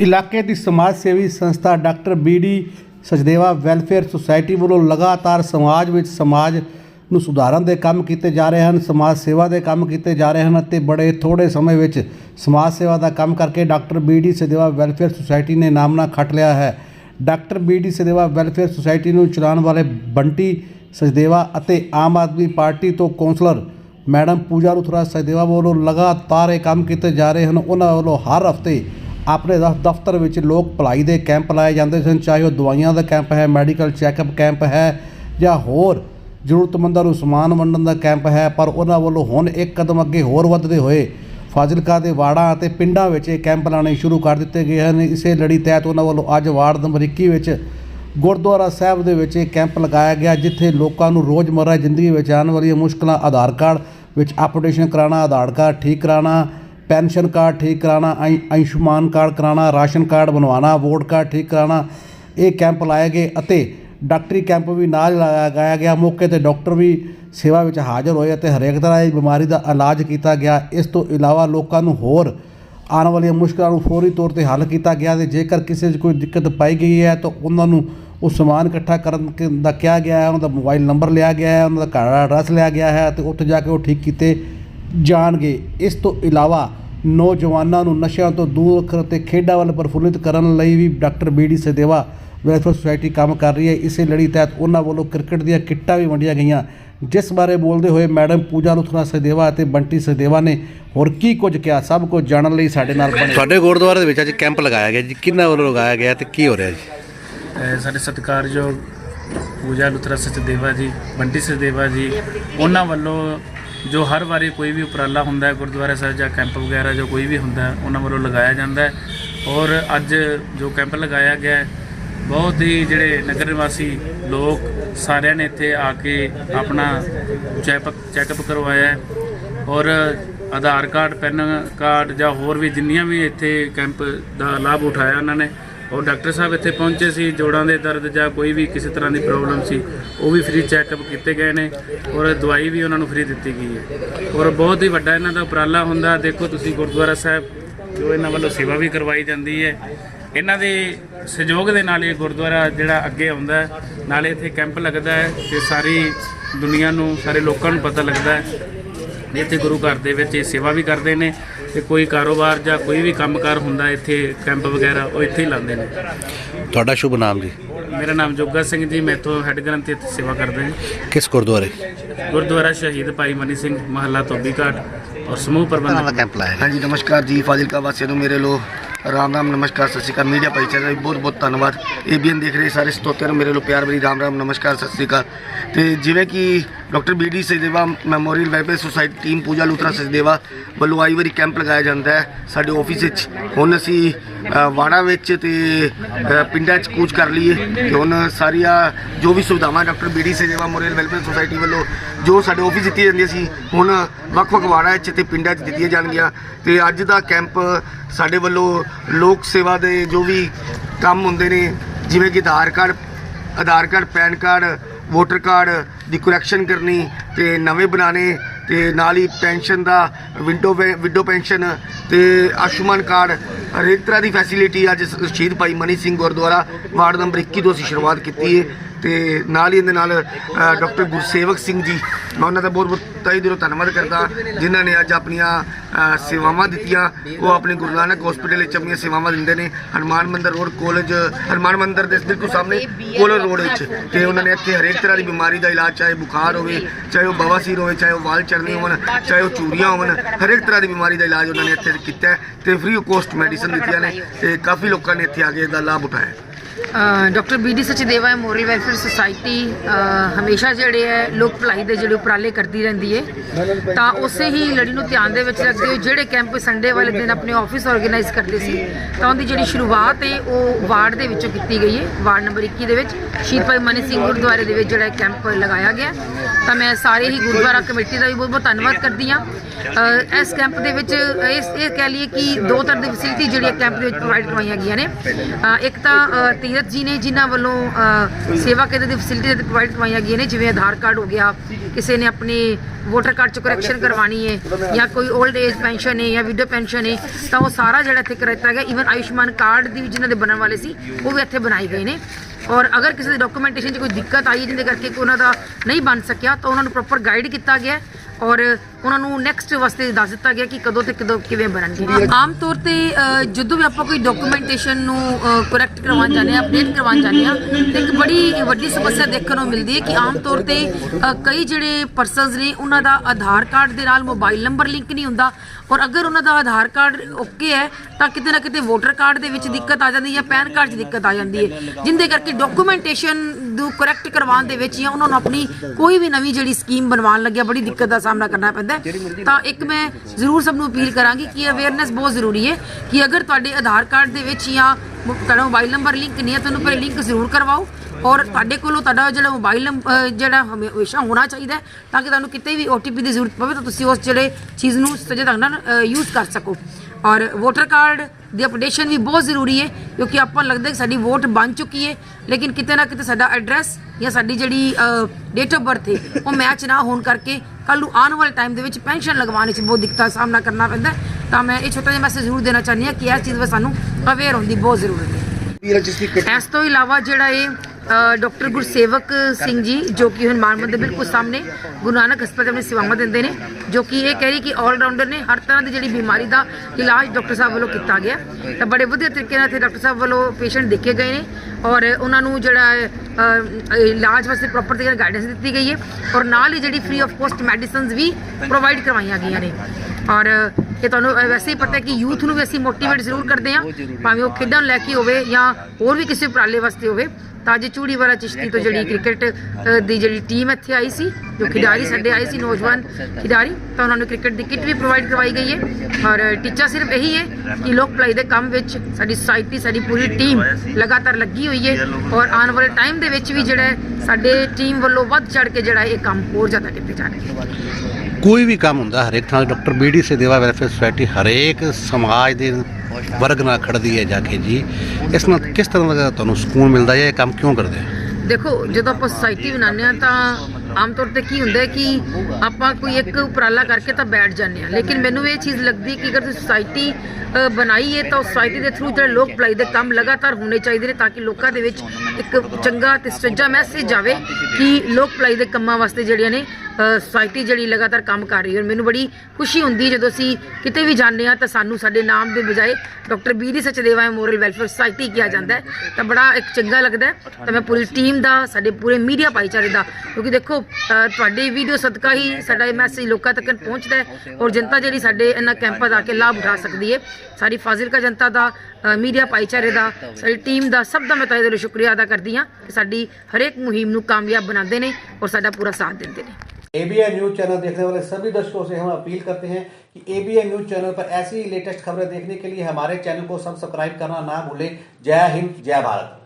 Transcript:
ਇਲਾਕੇ ਦੀ ਸਮਾਜ ਸੇਵੀ ਸੰਸਥਾ doctor B D Sachdeva welfare society ਵੱਲੋਂ ਲਗਾਤਾਰ ਸਮਾਜ ਵਿੱਚ ਸਮਾਜ ਨੂੰ ਸੁਧਾਰਨ ਦੇ ਕੰਮ ਕੀਤੇ ਜਾ ਰਹੇ ਹਨ, ਸਮਾਜ ਸੇਵਾ ਦੇ ਕੰਮ ਕੀਤੇ ਜਾ ਰਹੇ ਹਨ ਅਤੇ ਬੜੇ ਥੋੜੇ ਸਮੇਂ ਵਿੱਚ ਸਮਾਜ ਸੇਵਾ ਦਾ ਕੰਮ ਕਰਕੇ doctor B D Sachdeva welfare society ਨੇ ਨਾਮਣਾ ਖੱਟ ਲਿਆ ਹੈ। Doctor B D Sadeva welfare society ਨੂੰ ਚਲਾਉਣ ਵਾਲੇ ਬੰਟੀ ਸਜਦੇਵਾ ਅਤੇ ਆਮ ਆਦਮੀ ਪਾਰਟੀ ਤੋਂ ਕੌਂਸਲਰ ਮੈਡਮ ਪੂਜਾ ਰੁਥਰਾ ਸਜਦੇਵਾ ਵੱਲੋਂ ਲਗਾਤਾਰ ਇਹ ਕੰਮ ਕੀਤੇ ਜਾ ਰਹੇ ਹਨ। ਉਹਨਾਂ ਵੱਲੋਂ ਹਰ ਹਫ਼ਤੇ ਆਪਣੇ ਦਫ਼- ਦਫ਼ਤਰ ਵਿੱਚ ਲੋਕ ਭਲਾਈ ਦੇ ਕੈਂਪ ਲਾਏ ਜਾਂਦੇ ਸਨ, ਚਾਹੇ ਉਹ ਦਵਾਈਆਂ ਦਾ ਕੈਂਪ ਹੈ, ਮੈਡੀਕਲ ਚੈੱਕਅਪ ਕੈਂਪ ਹੈ ਜਾਂ ਹੋਰ ਜ਼ਰੂਰਤਮੰਦਾਂ ਨੂੰ ਸਮਾਨ ਵੰਡਣ ਦਾ ਕੈਂਪ ਹੈ, ਪਰ ਉਹਨਾਂ ਵੱਲੋਂ ਹੁਣ ਇੱਕ ਕਦਮ ਅੱਗੇ ਹੋਰ ਵੱਧਦੇ ਹੋਏ ਫਾਜ਼ਿਲਕਾ ਦੇ ਵਾੜਾਂ ਅਤੇ ਪਿੰਡਾਂ ਵਿੱਚ ਇਹ ਕੈਂਪ ਲਾਣੇ ਸ਼ੁਰੂ ਕਰ ਦਿੱਤੇ ਗਏ ਹਨ। ਇਸੇ ਲੜੀ ਤਹਿਤ ਉਹਨਾਂ ਵੱਲੋਂ ਅੱਜ ਵਾਰਡ ਨੰਬਰ 21 ਵਿੱਚ ਗੁਰਦੁਆਰਾ ਸਾਹਿਬ ਦੇ ਵਿੱਚ ਇਹ ਕੈਂਪ ਲਗਾਇਆ ਗਿਆ, ਜਿੱਥੇ ਲੋਕਾਂ ਨੂੰ ਰੋਜ਼ਮਰਰਾ ਜ਼ਿੰਦਗੀ ਵਿੱਚ ਆਉਣ ਵਾਲੀਆਂ ਮੁਸ਼ਕਲਾਂ, ਆਧਾਰ ਕਾਰਡ ਵਿੱਚ ਅਪਡੇਸ਼ਨ ਕਰਾਉਣਾ, ਆਧਾਰ ਕਾਰਡ ਠੀਕ ਕਰਾਉਣਾ ਪੈਨਸ਼ਨ ਕਾਰਡ ਠੀਕ ਕਰਾਉਣਾ ਆਯ- ਆਯੁਸ਼ਮਾਨ ਕਾਰਡ ਕਰਾਉਣਾ ਰਾਸ਼ਨ ਕਾਰਡ ਬਣਵਾਉਣਾ ਵੋਟ ਕਾਰਡ ਠੀਕ ਕਰਾਉਣਾ ਇਹ ਕੈਂਪ ਲਾਏ ਗਏ ਅਤੇ ਡਾਕਟਰੀ ਕੈਂਪ ਵੀ ਨਾਲ ਲਗਾਇਆ ਗਿਆ। ਮੌਕੇ ਤੇ ਡਾਕਟਰ ਵੀ ਸੇਵਾ ਵਿੱਚ ਹਾਜ਼ਰ ਹੋਏ ਅਤੇ ਹਰੇਕ ਤਰ੍ਹਾਂ ਦੀ ਬਿਮਾਰੀ ਦਾ ਇਲਾਜ ਕੀਤਾ ਗਿਆ। ਇਸ ਤੋਂ ਇਲਾਵਾ ਲੋਕਾਂ ਨੂੰ ਹੋਰ ਆਉਣ ਵਾਲੀਆਂ ਮੁਸ਼ਕਲਾਂ ਨੂੰ ਫੌਰੀ ਤੌਰ ਤੇ ਹੱਲ ਕੀਤਾ ਗਿਆ ਤੇ ਜੇਕਰ ਕਿਸੇ 'ਚ ਕੋਈ ਦਿੱਕਤ ਪਾਈ ਗਈ ਹੈ ਤਾਂ ਉਹਨਾਂ ਨੂੰ ਉਹ ਸਮਾਨ ਇਕੱਠਾ ਕਰਨ ਦਾ ਕਿਹਾ ਗਿਆ ਹੈ, ਉਹਨਾਂ ਦਾ ਮੋਬਾਈਲ ਨੰਬਰ ਲਿਆ ਗਿਆ ਹੈ, ਉਹਨਾਂ ਦਾ ਘਰ ਦਾ ਐਡਰੈਸ ਲਿਆ ਗਿਆ ਹੈ ਤੇ ਉੱਥੇ ਜਾ ਕੇ ਉਹ ਠੀਕ ਕੀਤੇ ਜਾਣਗੇ। ਇਸ ਤੋਂ ਇਲਾਵਾ ਨੌਜਵਾਨਾਂ ਨੂੰ ਨਸ਼ਿਆਂ ਤੋਂ ਦੂਰ ਰੱਖਣ ਅਤੇ ਖੇਡਾਂ ਵੱਲ ਪ੍ਰਫੁੱਲਿਤ ਕਰਨ ਲਈ ਵੀ doctor B D Sadeva welfare society ਕੰਮ ਕਰ ਰਹੀ ਹੈ। ਇਸੇ ਲੜੀ ਤਹਿਤ ਉਹਨਾਂ ਵੱਲੋਂ ਕ੍ਰਿਕਟ ਦੀਆਂ ਕਿੱਟਾਂ ਵੀ ਵੰਡੀਆਂ ਗਈਆਂ। ਜਿਸ ਬਾਰੇ ਬੋਲਦੇ ਹੋਏ ਮੈਡਮ ਪੂਜਾ ਲੁਥਰਾ ਸਦੇਵਾ ਅਤੇ ਬੰਟੀ ਸਦੇਵਾ ਨੇ ਹੋਰ ਕੀ ਕੁਝ ਕਿਹਾ? ਸਭ ਕੁਝ ਜਾਣਨ ਲਈ ਸਾਡੇ ਨਾਲ ਬਣੇ। ਤੁਹਾਡੇ ਗੁਰਦੁਆਰੇ ਦੇ ਵਿੱਚ ਅੱਜ ਕੈਂਪ ਲਗਾਇਆ ਗਿਆ ਜੀ। ਕਿੰਨਾ ਵੱਲੋਂ ਲਗਾਇਆ ਗਿਆ ਤੇ ਕੀ ਹੋ ਰਿਹਾ ਜੀ? ਸਾਡੇ ਸਤਿਕਾਰਯੋਗ ਪੂਜਾ ਲੁਤਰਾ ਸਚਦੇਵਾ ਜੀ ਬੰਟੀ ਸਚਦੇਵਾ ਜੀ ਉਹਨਾਂ ਵੱਲੋਂ ਜੋ ਹਰ ਵਾਰੀ ਕੋਈ ਵੀ ਉਪਰਾਲਾ ਹੁੰਦਾ ਹੈ, ਗੁਰਦੁਆਰਾ ਸਾਹਿਬ ਜਾਂ ਕੈਂਪ ਵਗੈਰਾ ਜੋ ਕੋਈ ਵੀ ਹੁੰਦਾ ਉਹਨਾਂ ਵੱਲੋਂ ਲਗਾਇਆ ਜਾਂਦਾ ਹੈ। ਔਰ ਅੱਜ ਜੋ ਕੈਂਪ ਲਗਾਇਆ ਗਿਆ ਬਹੁਤ ਹੀ ਜਿਹੜੇ ਨਗਰ ਨਿਵਾਸੀ ਲੋਕ ਸਾਰਿਆਂ ਨੇ ਇੱਥੇ ਆ ਕੇ ਆਪਣਾ ਚੈੱਕਅਪ ਚੈੱਕਅਪ ਕਰਵਾਇਆ ਔਰ ਆਧਾਰ ਕਾਰਡ, ਪੈਨ ਕਾਰਡ ਜਾਂ ਹੋਰ ਵੀ ਜਿੰਨੀਆਂ ਵੀ ਇੱਥੇ ਕੈਂਪ ਦਾ ਲਾਭ ਉਠਾਇਆ ਉਹਨਾਂ ਨੇ ਔਰ ਡਾਕਟਰ ਸਾਹਿਬ ਇੱਥੇ ਪਹੁੰਚੇ ਸੀ, ਜੋੜਾਂ ਦੇ ਦਰਦ ਜਾਂ ਕੋਈ ਵੀ ਕਿਸੇ ਤਰ੍ਹਾਂ ਦੀ ਪ੍ਰੋਬਲਮ ਸੀ, ਉਹ ਵੀ ਫ੍ਰੀ ਚੈੱਕਅਪ ਕੀਤੇ ਗਏ ਨੇ ਔਰ ਦਵਾਈ ਵੀ ਉਹਨਾਂ ਨੂੰ ਫ੍ਰੀ ਦਿੱਤੀ ਗਈ ਹੈ। ਔਰ ਬਹੁਤ ਹੀ ਵੱਡਾ ਇਹਨਾਂ ਦਾ ਉਪਰਾਲਾ ਹੁੰਦਾ, ਦੇਖੋ ਤੁਸੀਂ ਗੁਰਦੁਆਰਾ ਸਾਹਿਬ, ਜੋ ਇਹਨਾਂ ਵੱਲੋਂ ਸੇਵਾ ਵੀ ਕਰਵਾਈ ਜਾਂਦੀ ਹੈ, ਇਹਨਾਂ ਦੇ ਸਹਿਯੋਗ ਦੇ ਨਾਲ ਇਹ ਗੁਰਦੁਆਰਾ ਜਿਹੜਾ ਅੱਗੇ ਆਉਂਦਾ ਨਾਲੇ ਇੱਥੇ ਕੈਂਪ ਲੱਗਦਾ ਹੈ ਤੇ ਸਾਰੀ ਦੁਨੀਆ ਨੂੰ, ਸਾਰੇ ਲੋਕਾਂ ਨੂੰ ਪਤਾ ਲੱਗਦਾ ਹੈ। ਇੱਥੇ ਗੁਰੂ ਘਰ ਦੇ ਵਿੱਚ ਇਹ ਸੇਵਾ ਵੀ ਕਰਦੇ ਨੇ ਤੇ ਕੋਈ ਕਾਰੋਬਾਰ ਜਾਂ ਕੋਈ ਵੀ ਕੰਮਕਾਰ ਹੁੰਦਾ ਇੱਥੇ ਕੈਂਪ ਵਗੈਰਾ ਉਹ ਇੱਥੇ ਹੀ ਲਾਉਂਦੇ ਨੇ। ਤੁਹਾਡਾ ਸ਼ੁਭ ਨਾਮ ਜੀ? ਮੇਰਾ ਨਾਮ ਜੋਗਾ ਸਿੰਘ ਜੀ ਮੈਂ ਇੱਥੋਂ ਹੈੱਡ ਗ੍ਰੰਥੀ ਇੱਥੇ ਸੇਵਾ ਕਰਦਾ ਹਾਂ ਕਿਸ ਗੁਰਦੁਆਰੇ? ਗੁਰਦੁਆਰਾ ਸ਼ਹੀਦ ਭਾਈ ਮਨੀ ਸਿੰਘ ਮਹੱਲਾ ਧੋਬੀ ਘਾਟ ਔਰ ਸਮੂਹ ਪ੍ਰਬੰਧਕ। ਕੈਂਪ ਲਾਇਆ ਹਾਂਜੀ ਨਮਸਕਾਰ ਜੀ ਫਾਜ਼ਿਲਕਾ ਵਾਸੀਆਂ ਨੂੰ ਮੇਰੇ ਲੋ ਰਾਮ ਰਾਮ ਨਮਸਕਾਰ ਸਤਿ ਸ਼੍ਰੀ ਅਕਾਲ। ਮੀਡੀਆ ਭਾਈਚਾਰੇ ਦਾ ਬਹੁਤ ਬਹੁਤ ਧੰਨਵਾਦ। ਏਬੀਐਨ ਦੇਖ ਰਹੇ ਸਾਰੇ ਸਰੋਤਿਆਂ ਨੂੰ ਮੇਰੇ ਲੋ ਪਿਆਰ ਭਰੀ ਰਾਮ ਰਾਮ ਨਮਸਕਾਰ ਸਤਿ ਸ਼੍ਰੀ ਅਕਾਲ। ਤੇ ਜਿਵੇਂ ਕਿ doctor B D Sachdeva memorial welfare society team Pooja Luthra Sachdeva ਵੱਲੋਂ ਆਈ ਵਾਰੀ ਕੈਂਪ ਲਗਾਇਆ ਜਾਂਦਾ ਹੈ ਸਾਡੇ ਆਫਿਸ ਵਿੱਚ। ਹੁਣ ਅਸੀਂ ਅ, ਵਾੜਾ ਵਿੱਚ ਤੇ ਪਿੰਡਾਂ 'ਚ ਕੂਚ ਕਰ ਲਈਏ ਤੇ ਹੁਣ ਸਾਰੀਆਂ ਜੋ ਵੀ ਸੁਵਿਧਾਵਾਂ doctor B D Sachdeva memorial welfare society ਵੱਲੋਂ ਜੋ ਸਾਡੇ ਆਫਿਸ ਦਿੱਤੀਆਂ ਜਾਂਦੀਆਂ ਸੀ ਹੁਣ ਵੱਖ-ਵੱਖ ਵਾੜਾਂ 'ਚ ਤੇ ਪਿੰਡਾਂ 'ਚ ਦਿੱਤੀਆਂ ਜਾਣਗੀਆਂ। ਤੇ ਅੱਜ ਦਾ ਕੈਂਪ ਸਾਡੇ ਵੱਲੋਂ ਲੋਕ ਸੇਵਾ ਦੇ ਜੋ ਵੀ ਕੰਮ ਹੁੰਦੇ ਨੇ ਜਿਵੇਂ ਕਿ Aadhaar card Aadhaar card pan card voter card ਦੀ ਕਰੈਕਸ਼ਨ ਕਰਨੀ ਤੇ ਨਵੇਂ ਬਣਾਣੇ ਤੇ ਨਾਲ ਹੀ ਪੈਨਸ਼ਨ ਦਾ ਵਿੰਡੋ ਵਿਡੋ ਪੈਨਸ਼ਨ ਤੇ ਆਯੁਸ਼ਮਾਨ ਕਾਰਡ ਹਰੇਕ ਤਰ੍ਹਾਂ ਦੀ ਫੈਸਿਲਿਟੀ ਅੱਜ ਸ਼ਹੀਦ ਭਾਈ ਮਨੀ ਸਿੰਘ ਗੁਰਦੁਆਰਾ ਵਾਰਡ ਨੰਬਰ 21 ਤੋਂ ਅਸੀਂ ਸ਼ੁਰੂਆਤ ਕੀਤੀ ਹੈ ਤੇ ਨਾਲ ਹੀ ਇਹਦੇ ਨਾਲ ਅ, ਡਾਕਟਰ ਗੁਰਸੇਵਕ ਸਿੰਘ ਜੀ ਮੈਂ ਉਹਨਾਂ ਦਾ ਬਹੁਤ ਬਹੁਤ ਤਹਿ ਦਿਲੋਂ ਧੰਨਵਾਦ ਕਰਦਾ ਜਿਨ੍ਹਾਂ ਨੇ ਅੱਜ ਆਪਣੀਆਂ ਸੇਵਾਵਾਂ ਦਿੱਤੀਆਂ। ਉਹ ਆਪਣੇ ਗੁਰੂ ਨਾਨਕ ਹਸਪੀਟਲ ਵਿੱਚ ਆਪਣੀਆਂ ਸੇਵਾਵਾਂ ਦਿੰਦੇ ਨੇ। ਹਨੂਮਾਨ ਮੰਦਰ ਰੋਡ ਕਾਲਜ ਹਨੂਮਾਨ ਮੰਦਰ ਦੇ ਬਿਲਕੁਲ ਸਾਹਮਣੇ ਕੋਲਰ ਰੋਡ ਵਿੱਚ। ਤੇ ਉਹਨਾਂ ਨੇ ਇੱਥੇ ਹਰੇਕ ਤਰ੍ਹਾਂ ਦੀ ਬਿਮਾਰੀ ਦਾ ਇਲਾਜ, ਚਾਹੇ ਬੁਖਾਰ ਹੋਵੇ, ਚਾਹੇ ਉਹ ਬਵਾਸੀਰ ਹੋਵੇ, ਚਾਹੇ ਉਹ ਵਾਲ ਚੜ੍ਹਨੇ ਹੋਣ, ਚਾਹੇ ਉਹ ਚੂਰੀਆਂ ਹੋਣ, ਹਰੇਕ ਤਰ੍ਹਾਂ ਦੀ ਬਿਮਾਰੀ ਦਾ ਇਲਾਜ ਉਹਨਾਂ ਨੇ ਇੱਥੇ ਕੀਤਾ ਹੈ। ਤੇ ਫ੍ਰੀ ਆਫ ਕੋਸਟ ਮੈਡੀਸਨ ਦਿੱਤੀਆਂ ਨੇ। ਤੇ ਕਾਫੀ ਲੋਕਾਂ ਨੇ ਇੱਥੇ ਆ ਕੇ ਇਹਦਾ ਲਾਭ ਉਠਾਇਆ। Doctor B D Sachdeva moral welfare society ਹਮੇਸ਼ਾ ਜਿਹੜੇ ਹੈ, ਲੋਕ ਭਲਾਈ ਦੇ ਜਿਹੜੇ ਉਪਰਾਲੇ ਕਰਦੀ ਰਹਿੰਦੀ ਹੈ ਤਾਂ ਉਸੇ ਹੀ ਲੜੀ ਨੂੰ ਧਿਆਨ ਦੇ ਵਿੱਚ ਰੱਖਦੇ ਹੋਏ ਜਿਹੜੇ ਕੈਂਪ ਸੰਡੇ ਵਾਲੇ ਦਿਨ ਆਪਣੇ ਆਫਿਸ ਆਰਗੇਨਾਈਜ਼ ਕਰਦੇ ਸੀ, ਤਾਂ ਉਹਦੀ ਜਿਹੜੀ ਸ਼ੁਰੂਆਤ ਹੈ ਉਹ ਵਾਰਡ ਦੇ ਵਿੱਚੋਂ ਕੀਤੀ ਗਈ ਹੈ ਵਾਰਡ ਨੰਬਰ 21 ਦੇ ਵਿੱਚ ਸ਼ਹੀਦ ਭਾਈ ਮਨੀ ਸਿੰਘ ਗੁਰਦੁਆਰੇ ਦੇ ਵਿੱਚ ਜਿਹੜਾ ਕੈਂਪ ਲਗਾਇਆ ਗਿਆ। ਤਾਂ ਮੈਂ ਸਾਰੇ ਹੀ ਗੁਰਦੁਆਰਾ ਕਮੇਟੀ ਦਾ ਵੀ ਬਹੁਤ ਬਹੁਤ ਧੰਨਵਾਦ ਕਰਦੀ ਹਾਂ। ਇਸ ਕੈਂਪ ਦੇ ਵਿੱਚ ਇਸ, ਇਹ ਕਹਿ ਲਈਏ ਕਿ ਦੋ ਤਰ੍ਹਾਂ ਦੀ ਫੈਸਿਲਿਟੀ ਜਿਹੜੀ ਕੈਂਪ ਦੇ ਵਿੱਚ ਪ੍ਰੋਵਾਈਡ ਕਰਵਾਈਆਂ ਗਈਆਂ ਨੇ। ਇੱਕ ਤਾਂ ਤੀਰਥ ਜੀ ਨੇ ਜਿਨ੍ਹਾਂ ਵੱਲੋਂ ਸੇਵਾ ਕੇਂਦਰ ਦੀ ਫੈਸਿਲਿਟੀ ਪ੍ਰੋਵਾਈਡ ਕਰਵਾਈਆਂ ਗਈਆਂ ਨੇ, ਜਿਵੇਂ ਆਧਾਰ ਕਾਰਡ ਹੋ ਗਿਆ, ਕਿਸੇ ਨੇ ਆਪਣੇ ਵੋਟਰ ਕਾਰਡ ਚ ਕਰੈਕਸ਼ਨ ਕਰਵਾਣੀ ਹੈ ਜਾਂ ਕੋਈ 올ਡ ਏਜ ਪੈਨਸ਼ਨ ਹੈ ਜਾਂ ਵਿਡੋ ਪੈਨਸ਼ਨ ਹੈ ਤਾਂ ਉਹ ਸਾਰਾ ਜਿਹੜਾ ਇੱਥੇ ਕਰਤਾ ਗਿਆ ਇਵਨ ਆਯੁਸ਼ਮਾਨ ਕਾਰਡ ਦੀ ਵੀ ਜਿਨ੍ਹਾਂ ਦੇ ਬਣਨ ਵਾਲੇ ਸੀ, ਉਹ ਵੀ ਇੱਥੇ ਬਣਾਏ ਗਏ ਨੇ। ਔਰ ਅਗਰ ਕਿਸੇ ਦੀ ਡਾਕੂਮੈਂਟੇਸ਼ਨ 'ਚ ਕੋਈ ਦਿੱਕਤ ਆਈ ਜਿਹਦੇ ਕਰਕੇ ਕੋਈ ਉਹਨਾਂ ਦਾ ਨਹੀਂ ਬਣ ਸਕਿਆ, ਤਾਂ ਉਹਨਾਂ ਨੂੰ ਪ੍ਰੋਪਰ ਗਾਈਡ ਕੀਤਾ ਗਿਆ ਔਰ ਉਹਨਾਂ ਨੂੰ ਨੈਕਸਟ ਵਾਸਤੇ ਦੱਸ ਦਿੱਤਾ ਗਿਆ ਕਿ ਕਦੋਂ ਤੇ ਕਦੋਂ ਕਿਵੇਂ ਬਣਨਗੇ। ਆਮ ਤੌਰ ਤੇ ਜਦੋਂ ਵੀ ਆਪਾਂ ਕੋਈ ਡਾਕੂਮੈਂਟੇਸ਼ਨ ਨੂੰ ਕਰੈਕਟ ਕਰਵਾਉਣ ਜਾਂਦੇ ਆ ਅਪਡੇਟ ਕਰਵਾਉਣ ਜਾਂਦੇ ਆ ਤੇ ਇੱਕ ਬੜੀ ਵੱਡੀ ਸਮੱਸਿਆ ਦੇਖਣ ਨੂੰ ਮਿਲਦੀ ਹੈ ਕਿ ਆਮ ਤੌਰ ਤੇ ਕਈ ਜਿਹੜੇ ਪਰਸਨਸ ਨੇ ਉਹਨਾਂ ਦਾ ਆਧਾਰ ਕਾਰਡ ਦੇ ਨਾਲ ਮੋਬਾਈਲ ਨੰਬਰ ਲਿੰਕ ਨਹੀਂ ਹੁੰਦਾ ਔਰ ਅਗਰ ਉਹਨਾਂ ਦਾ ਆਧਾਰ ਕਾਰਡ ਓਕੇ ਹੈ ਤਾਂ ਕਿਤੇ ਨਾ ਕਿਤੇ ਵੋਟਰ ਕਾਰਡ ਦੇ ਵਿੱਚ ਦਿੱਕਤ ਆ ਜਾਂਦੀ ਹੈ ਜਾਂ ਪੈਨ ਕਾਰਡ 'ਚ ਦਿੱਕਤ ਆ ਜਾਂਦੀ ਹੈ। ਜਿੰਦੇ ਕਰਕੇ ਡਾਕੂਮੈਂਟੇਸ਼ਨ ਨੂੰ ਕਰੈਕਟ ਕਰਵਾਉਣ ਦੇ ਵਿੱਚ ਜਾਂ ਉਹਨਾਂ ਨੂੰ ਆਪਣੀ ਕੋਈ ਵੀ ਨਵੀਂ ਜਿਹੜੀ ਸਕੀਮ ਬਣਵਾਉਣ ਲੱਗਿਆ, ਬੜੀ ਦਿੱਕਤ ਦਾ ਸਾਹਮਣਾ ਕਰਨਾ ਪੈਂਦਾ ਹੈ। ਤਾਂ ਇੱਕ ਮੈਂ ਜ਼ਰੂਰ ਸਭ ਨੂੰ ਅਪੀਲ ਕਰਾਂਗੀ ਕਿ ਅਵੇਅਰਨੈਸ ਬਹੁਤ ਜ਼ਰੂਰੀ ਹੈ ਕਿ ਅਗਰ ਤੁਹਾਡੇ ਆਧਾਰ ਕਾਰਡ ਦੇ ਵਿੱਚ ਜਾਂ ਮੋ- ਤੁਹਾਡਾ ਮੋਬਾਈਲ ਨੰਬਰ ਲਿੰਕ ਨਹੀਂ ਹੈ ਤੁਹਾਨੂੰ ਪਹਿਲੇ ਲਿੰਕ ਜ਼ਰੂਰ ਕਰਵਾਓ ਔਰ ਤੁਹਾਡੇ ਕੋਲੋਂ ਤੁਹਾਡਾ ਜਿਹੜਾ ਮੋਬਾਈਲ ਨੰਬਰ ਜਿਹੜਾ ਹਮੇਸ਼ਾ ਹੋਣਾ ਚਾਹੀਦਾ ਹੈ ਤਾਂ ਕਿ ਤੁਹਾਨੂੰ ਕਿਤੇ ਵੀ OTP ਦੀ ਜ਼ਰੂਰਤ ਪਵੇ ਤਾਂ ਤੁਸੀਂ ਉਸ ਜਿਹੜੇ ਚੀਜ਼ ਨੂੰ ਸਹੀ ਢੰਗ ਨਾਲ ਯੂਜ਼ ਕਰ ਸਕੋ। ਔਰ ਵੋਟਰ ਕਾਰਡ ਦੀ ਅਪਡੇਸ਼ਨ ਵੀ ਬਹੁਤ ਜ਼ਰੂਰੀ ਹੈ ਕਿਉਂਕਿ ਆਪਾਂ ਲੱਗਦਾ ਕਿ ਸਾਡੀ ਵੋਟ ਬਣ ਚੁੱਕੀ ਹੈ ਲੇਕਿਨ ਕਿਤੇ ਨਾ ਕਿਤੇ ਸਾਡਾ ਐਡਰੈਸ ਜਾਂ ਸਾਡੀ ਜਿਹੜੀ ਡੇਟ ਆਫ ਬਰਥ ਹੈ ਉਹ ਮੈਚ ਨਾ ਹੋਣ ਕਰਕੇ ਕੱਲ ਨੂੰ ਆਉਣ ਵਾਲੇ ਟਾਈਮ ਦੇ ਵਿੱਚ ਪੈਨਸ਼ਨ ਲਗਵਾਉਣ 'ਚ ਬਹੁਤ ਦਿੱਕਤਾਂ ਦਾ ਸਾਹਮਣਾ ਕਰਨਾ ਪੈਂਦਾ। ਤਾਂ ਮੈਂ ਇਹ ਛੋਟਾ ਜਿਹਾ ਮੈਸੇਜ ਜ਼ਰੂਰ ਦੇਣਾ ਚਾਹੁੰਦੀ ਹਾਂ ਕਿ ਇਸ ਚੀਜ਼ 'ਤੇ ਸਾਨੂੰ ਅਵੇਅਰ ਹੋਣ ਦੀ ਬਹੁਤ ਜ਼ਰੂਰਤ ਹੈ। ਇਸ ਤੋਂ ਇਲਾਵਾ ਜਿਹੜਾ ਇਹ ਡਾਕਟਰ ਗੁਰਸੇਵਕ ਸਿੰਘ ਜੀ, ਜੋ ਕਿ ਹੁਣ ਮਾਨਮੰਦ ਦੇ ਬਿਲਕੁਲ ਸਾਹਮਣੇ ਗੁਰੂ ਨਾਨਕ ਹਸਪਤਾਲ ਆਪਣੀ ਸੇਵਾਵਾਂ ਦਿੰਦੇ ਨੇ, ਜੋ ਕਿ ਇਹ ਕਹਿ ਰਹੀ ਕਿ 올 ਰਾਊਂਡਰ ਨੇ ਹਰ ਤਰ੍ਹਾਂ ਦੀ ਜਿਹੜੀ ਬਿਮਾਰੀ ਦਾ ਇਲਾਜ ਡਾਕਟਰ ਸਾਹਿਬ ਵੱਲੋਂ ਕੀਤਾ ਗਿਆ। ਤਾਂ ਬੜੇ ਵਧੀਆ ਤਰੀਕੇ ਨਾਲ ਇੱਥੇ ਡਾਕਟਰ ਸਾਹਿਬ ਵੱਲੋਂ ਪੇਸ਼ੈਂਟ ਦੇਖੇ ਗਏ ਨੇ ਔਰ ਉਹਨਾਂ ਨੂੰ ਜਿਹੜਾ ਇਲਾਜ ਵਾਸਤੇ ਪ੍ਰੋਪਰ ਤਰੀਕੇ ਨਾਲ ਗਾਈਡੈਂਸ ਦਿੱਤੀ ਗਈ ਹੈ ਔਰ ਨਾਲ ਹੀ ਜਿਹੜੀ ਫ੍ਰੀ ਆਫ ਕੋਸਟ ਮੈਡੀਸਿਨਸ ਵੀ ਪ੍ਰੋਵਾਈਡ ਕਰਵਾਈਆਂ ਗਈਆਂ ਨੇ। ਔਰ ਕਿ ਤੁਹਾਨੂੰ ਵੈਸੇ ਹੀ ਪਤਾ ਹੈ ਕਿ ਯੂਥ ਨੂੰ ਵੀ ਅਸੀਂ ਮੋਟੀਵੇਟ ਜ਼ਰੂਰ ਕਰਦੇ ਹਾਂ। ਭਾਵੇਂ ਉਹ ਖੇਡਾਂ ਨੂੰ ਲੈ ਕੇ ਹੋਵੇ ਜਾਂ ਹੋਰ ਵੀ ਕਿਸੇ ਉਪਰਾਲੇ ਵਾਸਤੇ ਹੋਵੇ, ਤਾਂ ਅੱਜ ਚੂੜੀ ਵਾਲਾ ਚਿਸ਼ਤੀ ਤੋਂ ਜਿਹੜੀ ਕ੍ਰਿਕਟ ਦੀ ਜਿਹੜੀ ਟੀਮ ਇੱਥੇ ਆਈ ਸੀ, ਜੋ ਖਿਡਾਰੀ ਸਾਡੇ ਆਏ ਸੀ, ਨੌਜਵਾਨ ਖਿਡਾਰੀ, ਤਾਂ ਉਹਨਾਂ ਨੂੰ ਕ੍ਰਿਕਟ ਦੀ ਕਿੱਟ ਵੀ ਪ੍ਰੋਵਾਈਡ ਕਰਵਾਈ ਗਈ ਹੈ। ਔਰ ਟੀਚਾ ਸਿਰਫ ਇਹੀ ਹੈ ਕਿ ਲੋਕ ਭਲਾਈ ਦੇ ਕੰਮ ਵਿੱਚ ਸਾਡੀ ਸੋਸਾਇਟੀ ਸਾਡੀ ਪੂਰੀ ਟੀਮ ਲਗਾਤਾਰ ਲੱਗੀ ਹੋਈ ਹੈ। ਔਰ ਆਉਣ ਵਾਲੇ ਟਾਈਮ ਦੇ ਵਿੱਚ ਵੀ ਜਿਹੜਾ ਹੈ, ਸਾਡੇ ਟੀਮ ਵੱਲੋਂ ਵੱਧ ਚੜ ਕੇ ਜਿਹੜਾ ਇਹ ਕੰਮ ਹੋਰ ਜ਼ਿਆਦਾ ਕੀਤੇ ਜਾਣਗੇ ਕੋਈ ਵੀ ਕੰਮ ਹੁੰਦਾ, ਹਰੇਕ ਥਾਂ doctor B D Seva welfare society ਹਰੇਕ ਸਮਾਜ ਦੇ ਵਰਗ ਨਾਲ ਖੜਦੀ ਹੈ ਜਾ ਕੇ ਜੀ। ਇਸ ਨਾਲ ਕਿਸ ਤਰ੍ਹਾਂ ਦਾ ਤੁਹਾਨੂੰ ਸਕੂਨ ਮਿਲਦਾ ਹੈ ਇਹ ਕੰਮ ਕਿਉਂ ਕਰਦੇ ਦੇਖੋ, ਜਦੋਂ ਆਪਾਂ ਸੁਸਾਇਟੀ ਬਣਾਉਂਦੇ ਆ ਤਾਂ ਆਮ ਤੌਰ ਤੇ ਕੀ ਹੁੰਦਾ ਹੈ ਕਿ ਆਪਾਂ ਕੋਈ ਇੱਕ ਉਪਰਾਲਾ ਕਰਕੇ ਤਾਂ ਬੈਠ ਜਾਂਦੇ ਆ ਲੇਕਿਨ ਮੈਨੂੰ ਇਹ ਚੀਜ਼ ਲੱਗਦੀ ਕਿ ਅਗਰ ਤੁਸੀਂ ਸੁਸਾਇਟੀ ਅ, ਬਣਾਈ ਹੈ ਤਾਂ ਸੁਸਾਇਟੀ ਦੇ ਥਰੂ ਜਿਹੜੇ ਲੋਕ ਭਲਾਈ ਦੇ ਕੰਮ ਲਗਾਤਾਰ ਹੋਣੇ ਚਾਹੀਦੇ ਨੇ ਤਾਂ ਕਿ ਲੋਕਾਂ ਦੇ ਵਿੱਚ ਇੱਕ ਚੰਗਾ ਤੇ ਸੱਜਾ ਮੈਸੇਜ ਜਾਵੇ ਕਿ ਲੋਕ ਭਲਾਈ ਦੇ ਕੰਮਾਂ ਵਾਸਤੇ ਜਿਹੜੀਆਂ ਨੇ ਸੁਸਾਇਟੀ ਜਿਹੜੀ ਲਗਾਤਾਰ ਕੰਮ ਕਰ ਰਹੀ ਹੈ। ਔਰ ਮੈਨੂੰ ਬੜੀ ਖੁਸ਼ੀ ਹੁੰਦੀ ਜਦੋਂ ਅਸੀਂ ਕਿਤੇ ਵੀ ਜਾਂਦੇ ਆ ਤਾਂ ਸਾਨੂੰ ਸਾਡੇ ਨਾਮ ਦੇ ਬਜਾਏ doctor B D Sachdeva moral welfare society ਕਿਹਾ ਜਾਂਦਾ ਹੈ। ਤਾਂ ਬੜਾ ਇੱਕ ਚੰਗਾ ਲੱਗਦਾ ਤਾਂ ਮੈਂ ਪੂਰੀ ਟੀਮ ਦਾ ਸਾਡੇ ਪੂਰੇ ਮੀਡੀਆ ਭਾਈਚਾਰੇ ਦਾ ਕਿਉਂਕਿ ਦੇਖੋ ਤੁਹਾਡੀ ਵੀਡੀਓ ਸਦਕਾ ਹੀ ਸਾਡਾ ਇਹ ਮੈਸੇਜ ਲੋਕਾਂ ਤੱਕ ਪਹੁੰਚਦਾ ਹੈ ਔਰ ਜਨਤਾ ਜਿਹੜੀ ਸਾਡੇ ਇਹਨਾਂ ਕੈਂਪਾਂ ਦਾ ਆ ਕੇ ਲਾਭ ਉਠਾ ਸਕਦੀ ਹੈ ਸਾਰੀ ਫਾਜ਼ਿਲਕਾ ਜਨਤਾ ਦਾ ਅ, ਮੀਡੀਆ ਭਾਈਚਾਰੇ ਦਾ ਸਾਡੀ ਟੀਮ ਦਾ ਸਭ ਦਾ ਮੈਂ ਤਹਿ ਦਿਲੋਂ ਸ਼ੁਕਰੀਆ ਅਦਾ ਕਰਦੀ ਹਾਂ ਕਿ ਸਾਡੀ ਹਰੇਕ ਮੁਹਿੰਮ ਨੂੰ ਕਾਮਯਾਬ ਬਣਾਉਂਦੇ ਨੇ ਔਰ ਸਾਡਾ ਪੂਰਾ ਸਾਥ ਦਿੰਦੇ ਨੇ एबीएन न्यूज चैनल देखने वाले सभी दर्शकों से हम अपील करते हैं कि एबीएन न्यूज चैनल पर ऐसी ही लेटेस्ट खबरें देखने के लिए हमारे चैनल को सब्सक्राइब करना ना भूलें जय हिंद जय भारत